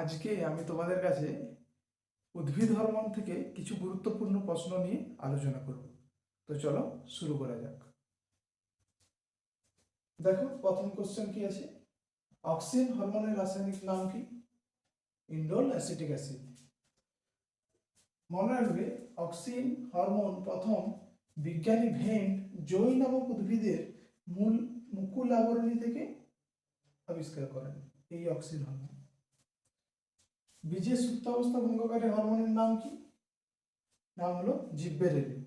আজকে আমি তোমাদের কাছে উদ্ভিদ হরমোন থেকে কিছু গুরুত্বপূর্ণ প্রশ্ন নিয়ে আলোচনা করব। তো চলো শুরু করা যাক। দেখো, প্রথম কোশ্চেন কি আছে? অক্সিজেন হরমোনের রাসায়নিক নাম কি? Indole acetic acid. মনে রাখবে, অক্সিজেন হরমোন প্রথম বিজ্ঞানী ভেন্ট জৈ নামক উদ্ভিদের মূল মুকুল আবরণী থেকে আবিষ্কার করেন, এই অক্সিন হরমোন। বীজের সুপ্তাবস্থা ভঙ্গকারী হরমোনের নাম কি? নাম হলো জিব্বেরেলিন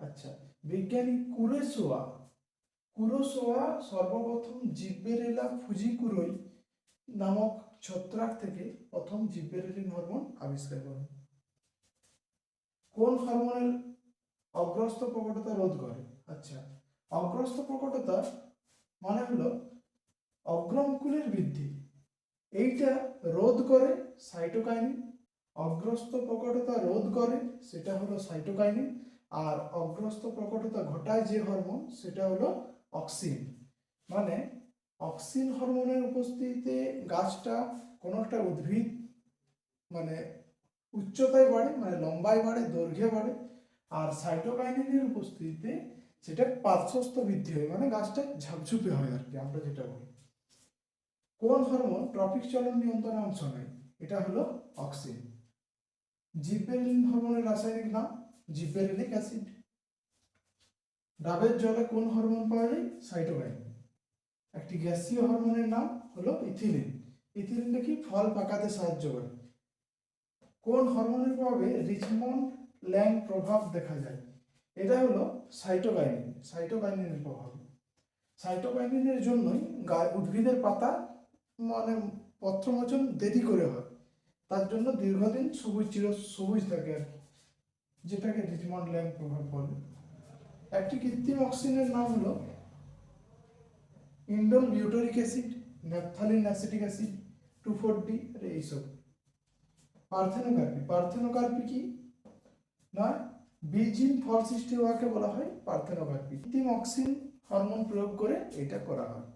আচ্ছা বিজ্ঞানী কুরেসোয়া, কুরোসোয়া সর্বপ্রথম জিব্বেরেলা ফুজিকুরোই নামক ছত্রাক থেকে প্রথম জিব্বেরেলিন হরমোন আবিষ্কার করেন। কোন হরমোনের অগ্রস্ত প্রকটতা রোধ করে? আচ্ছা অগ্রস্ত প্রকটতা মানে হলো অগ্রমুকুলের বৃদ্ধি। এইটা রোধ করে সাইটোকাইনিন অগ্রস্ত প্রকটতা রোধ করে, সেটা হলো সাইটোকাইনিন, আর অগ্রস্ত প্রকটতা ঘটায় যে হরমোন, সেটা হলো অক্সিন। মানে অক্সিন হরমোনের উপস্থিতিতে গাছটা কোনো একটা উদ্ভিদ মানে উচ্চতায় বাড়ে মানে লম্বায় বাড়ে, দৈর্ঘ্যে বাড়ে, আর সাইটোকাইনিনের উপস্থিতিতে সেটা পার্শ্বস্থ বৃদ্ধি হয় মানে গাছটা ঝাপঝুপে হয় আর কি, আমরা যেটা বলি। কোন হরমোন ট্রপিক চলন নিয়ন্ত্রণে অংশ নেয়? এটা হলো অক্সিন। জিব্বেরিলিন হরমোনের রাসায়নিক নাম জিব্বেরিলিক অ্যাসিড। ডাবের জলে কোন হরমোন পাওয়া যায়? সাইটোকাইন। একটি গ্যাসীয় হরমোনের নাম হলো ইথিলিন। ইথিলিনটা কি? ফল পাকাতে সাহায্য করে। কোন হরমোনের প্রভাবে রিচমন্ড ল্যাং প্রভাব দেখা যায়? এটা হলো সাইটোকাইনিন সাইটোকাইনিনের প্রভাব। সাইটোকাইনিনের জন্যই গায়ে উদ্ভিদের পাতা মানে পত্রমোচন দেরি করে হয়। তার জন্য দীর্ঘদিন সবুজ চির সবুজ থাকে আর কি যেটাকে রিচমন্ড ল্যাং প্রভাব বলে। একটি কৃত্রিম অক্সিজেনের নাম হলো indole butyric acid, naphthalene acetic acid, two four D আর এইসব পার্থেনোকার্পি। পার্থেনোকার্পি কি? না বীজহীন ফল সৃষ্টি হওয়াকে বলা হয় পার্থেনোকার্পি। কৃত্রিম অক্সিন হরমোন প্রয়োগ করে এটা করা হয়।